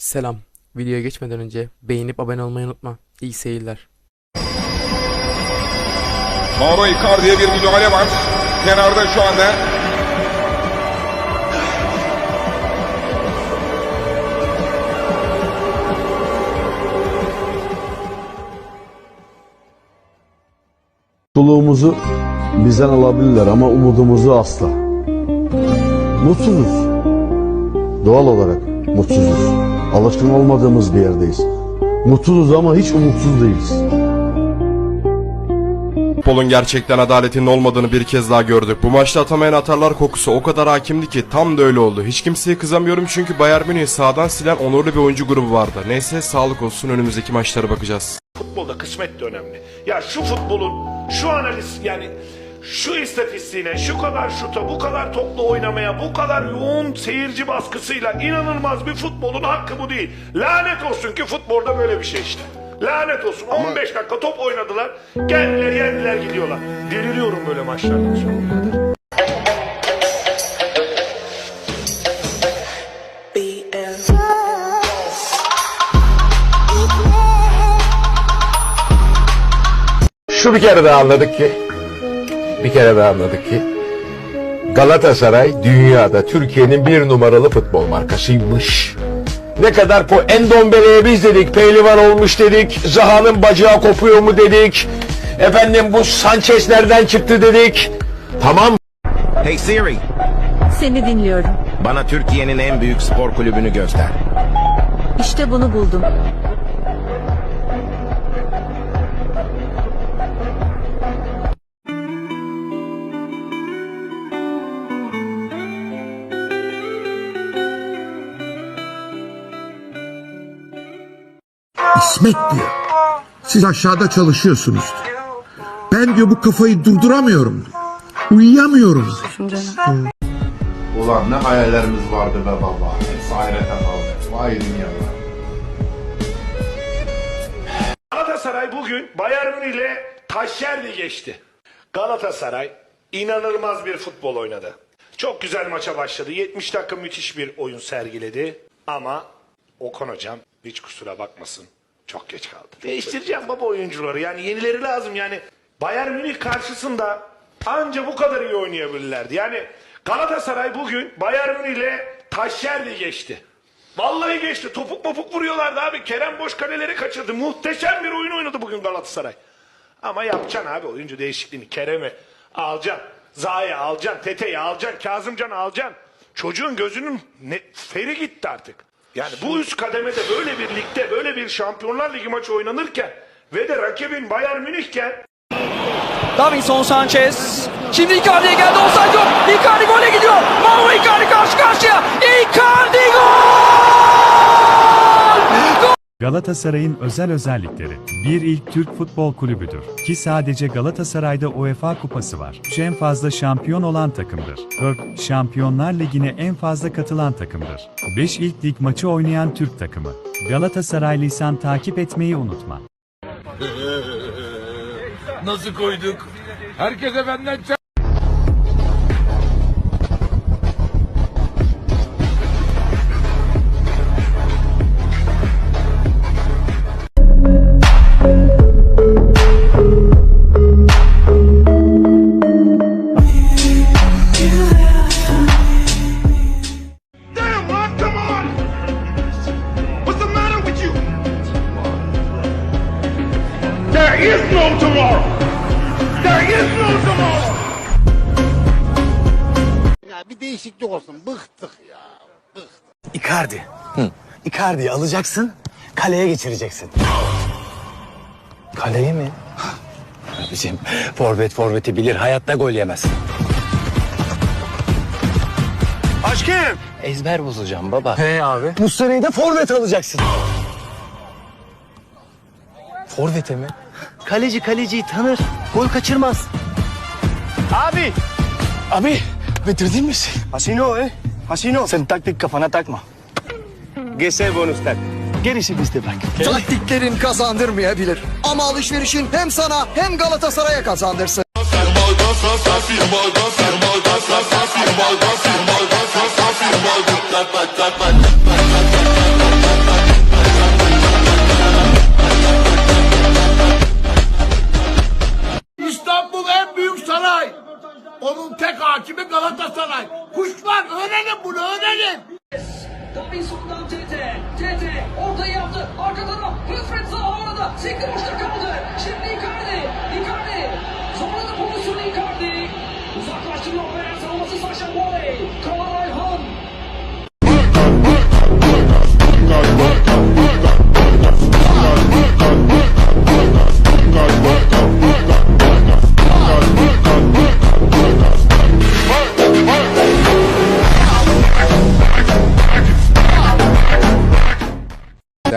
Selam. Videoya geçmeden önce beğenip abone olmayı unutma. İyi seyirler. Mauro Icardi'ye bir müdahale var. Kenarda şu anda. Mutluluğumuzu bizden alabilirler ama umudumuzu asla. Mutsuzuz. Doğal olarak mutsuzuz. Alışkın olmadığımız bir yerdeyiz. Mutsuzuz ama hiç umutsuz değiliz. Futbolun gerçekten adaletinin olmadığını bir kez daha gördük. Bu maçta atamayan atarlar kokusu o kadar hakimdi ki tam da öyle oldu. Hiç kimseye kızamıyorum çünkü Bayern Münih sağdan silen onurlu bir oyuncu grubu vardı. Neyse sağlık olsun önümüzdeki maçlara bakacağız. Futbolda kısmet de önemli. Ya şu futbolun şu analiz yani şu istatistiğine, şu kadar şuta, bu kadar toplu oynamaya, bu kadar yoğun seyirci baskısıyla inanılmaz bir futbolun hakkı bu değil. Lanet olsun ki futbolda böyle bir şey işte. Lanet olsun. 15 dakika top oynadılar. Geldiler, yendiler, gidiyorlar. Deliriyorum böyle maçlardan sonra. Şu bir kere daha anladık ki, bir kere daha anladık ki, Galatasaray dünyada Türkiye'nin bir numaralı futbol markasıymış. Ne kadar po Endombele'ye biz dedik, pehlivan olmuş dedik, Zaha'nın bacağı kopuyor mu dedik, efendim bu Sanchez nereden çıktı dedik. Tamam Hey Siri, Seni dinliyorum. bana Türkiye'nin en büyük spor kulübünü göster. İşte bunu buldum. İsmet diyor. Siz aşağıda çalışıyorsunuz diyor. Ben diyor bu kafayı durduramıyorum. Uyuyamıyorum. Ulan ne hayallerimiz vardı be baba. Hepsi hayrete kaldı. Vay dünyalar. Galatasaray bugün Bayern ile Taşyerli geçti. Galatasaray inanılmaz bir futbol oynadı. Çok güzel maça başladı. 70 dakika müthiş bir oyun sergiledi. Ama Okan hocam hiç kusura bakmasın. Çok geç kaldı. Değiştireceğim baba oyuncuları. Yani yenileri lazım. Yani Bayern Münih karşısında anca bu kadar iyi oynayabilirlerdi. Yani Galatasaray bugün Bayern Münih ile Taşyerli geçti. Vallahi geçti. Topuk mopuk vuruyorlardı abi. Kerem boş kaleleri kaçırdı. Muhteşem bir oyun oynadı bugün Galatasaray. Ama yapacaksın abi oyuncu değişikliğini. Kerem'i alacaksın. Zaha'yı alacaksın. Tete'yi alacaksın. Kazımcan'ı alacaksın. Çocuğun gözünün ne, feri gitti artık. Yani bu üst kademede böyle bir ligde böyle bir Şampiyonlar Ligi maçı oynanırken ve de rakibin Bayern Münih'ken Davinson Sanchez. Şimdi Icardi'ye geldi. Offside yok. Icardi gole gidiyor. Mauro Icardi karşı karşıya. Icardi gol! Galatasaray'ın özel özellikleri. Bir ilk Türk futbol kulübüdür. Ki sadece Galatasaray'da UEFA kupası var. En fazla şampiyon olan takımdır. 4. Şampiyonlar Ligi'ne en fazla katılan takımdır. 5 ilk lig maçı oynayan Türk takımı. Galatasaraylıysan takip etmeyi unutma. Nasıl koyduk? Herkese benden Damn, is no tomorrow! There is no tomorrow! Ya bir değişiklik olsun. Bıktık ya. Icardi. Icardi'yi alacaksın. Kaleye geçireceksin. Kaleye mi? Abicim forvet forveti bilir. Hayatta gol yemez. Aşkım. Ezber bozacağım baba. He abi. Muslera'yı da forvet alacaksın. Forvete mi? Kaleci kaleciyi tanır. Gol kaçırmaz. Abi. Abi. Bitirdin mi sen? Hasino e. Hasino. Sen taktik kafana takma. GS bonus tak. Gerisi bizde bak. Taktiklerin kazandırmayabilir. Ama alışverişin hem sana hem Galatasaray'a kazandırsın.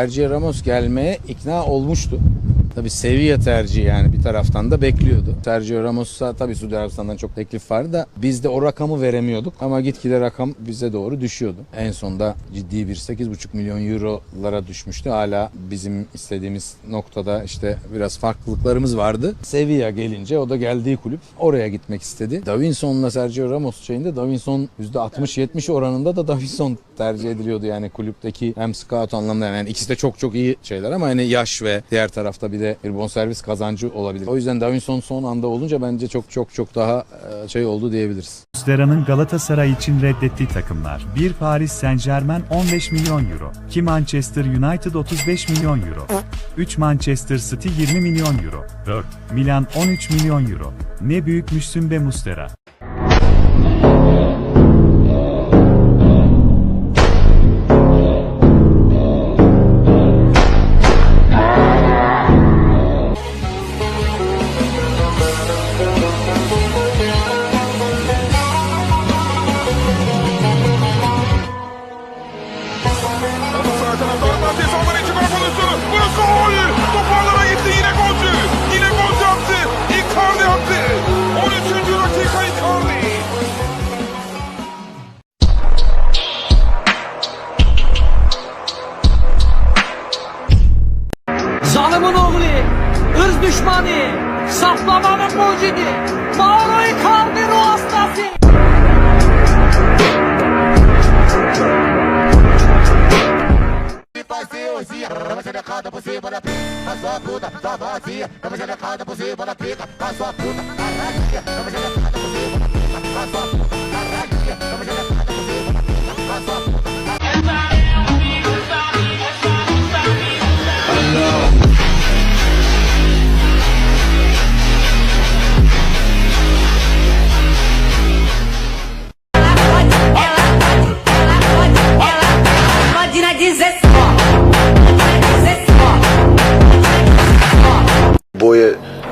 Sergio Ramos gelmeye ikna olmuştu. Tabii seviye tercihi yani bir taraftan da bekliyordu. Sergio Ramos'a tabii Suudi Arabistan'dan çok teklif vardı da biz de o rakamı veremiyorduk. Ama gitgide rakam bize doğru düşüyordu. En sonda ciddi bir 8,5 milyon eurolara düşmüştü. Hala bizim istediğimiz noktada işte biraz farklılıklarımız vardı. Sevilla gelince o da geldiği kulüp oraya gitmek istedi. Davinson'la Sergio Ramos şeyinde Davinson %60-70 oranında da Davinson tercih ediliyordu yani kulüpteki hem scout anlamda yani ikisi de çok çok iyi şeyler ama hani yaş ve diğer tarafta bir de bir bonservis kazancı olabilir. O yüzden Davinson son anda olunca bence çok çok çok daha e, şey oldu diyebiliriz. Muslera'nın Galatasaray için reddettiği takımlar 1 Paris Saint Germain 15 milyon euro, 2 Manchester United 35 milyon euro, 3 Manchester City 20 milyon euro, 4 Milan 13 milyon euro. Ne büyükmüşsün be Muslera. Pozisyonu. Burası gol. Toparlara gitti yine golcü. Yine golcü attı. Icardi attı. 13. dakika Icardi. Zalimin oğlu. Irz düşmanı. Saplamanın mucidi. Mauro Icardi ruh hastası. cama toma xerecada por cima da pica, a sua puta, sua vazia, toma xerecada por cima da pica, a sua puta, tá caralho, toma xerecada por cima da pica, a sua puta, caralho, toma xerecada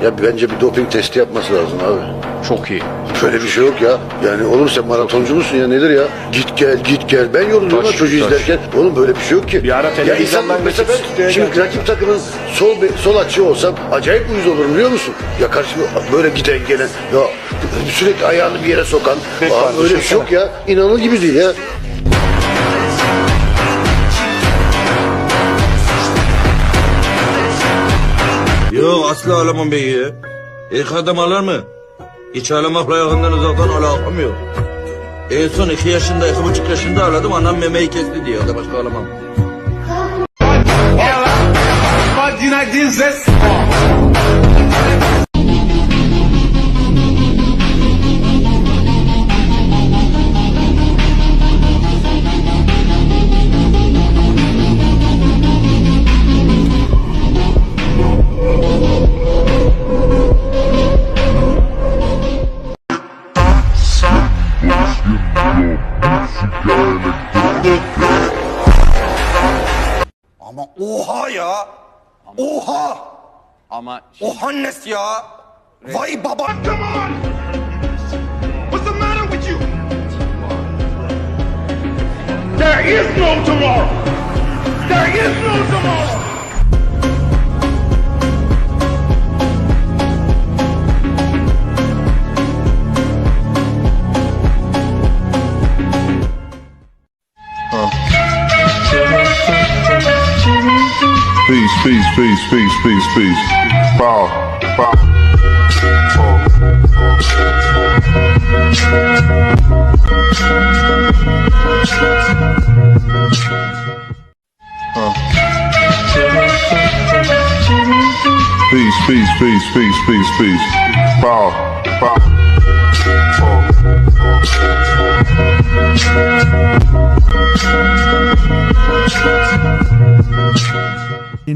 ya bence bir doping testi yapması lazım abi. Çok iyi. Böyle bir şey yok ya. Yani oğlum sen maratoncu musun ya nedir ya? Git gel git gel. Ben yoruluyorum lan Taş, çocuğu taş. izlerken. Oğlum böyle bir şey yok ki. Bir ara ya televizyondan insan mesela ben stüdyoya şimdi geldim. rakip takımın sol be- sol açığı olsam acayip uyuz olurum biliyor musun? Ya karşıma böyle giden gelen ya sürekli ayağını bir yere sokan. Aa, var, öyle bir şey yok ya. İnanılır gibi değil ya. Yok asla alamam beyi ya. İlk adam alır mı? Hiç ağlamakla yakından uzaktan alakam yok. En son iki yaşında, iki buçuk yaşında ağladım. Anam memeyi kesti diye. O da başka alamam. Ama Ama Ohannes ya. Vay baba. Come on. What's the matter with you? There is no tomorrow. There is no tomorrow. Peace, peace, peace, peace, peace. Bow, bow. Peace, peace, peace, peace, peace, peace. Bow, bow.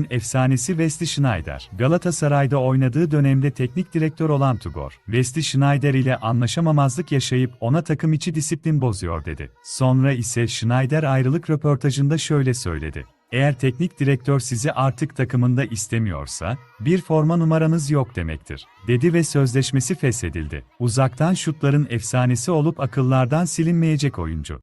Efsanesi Wesley Schneider, Galatasaray'da oynadığı dönemde teknik direktör olan Tugor, Wesley Schneider ile anlaşamamazlık yaşayıp ona takım içi disiplin bozuyor dedi. Sonra ise Schneider ayrılık röportajında şöyle söyledi. Eğer teknik direktör sizi artık takımında istemiyorsa, bir forma numaranız yok demektir, dedi ve sözleşmesi feshedildi. Uzaktan şutların efsanesi olup akıllardan silinmeyecek oyuncu.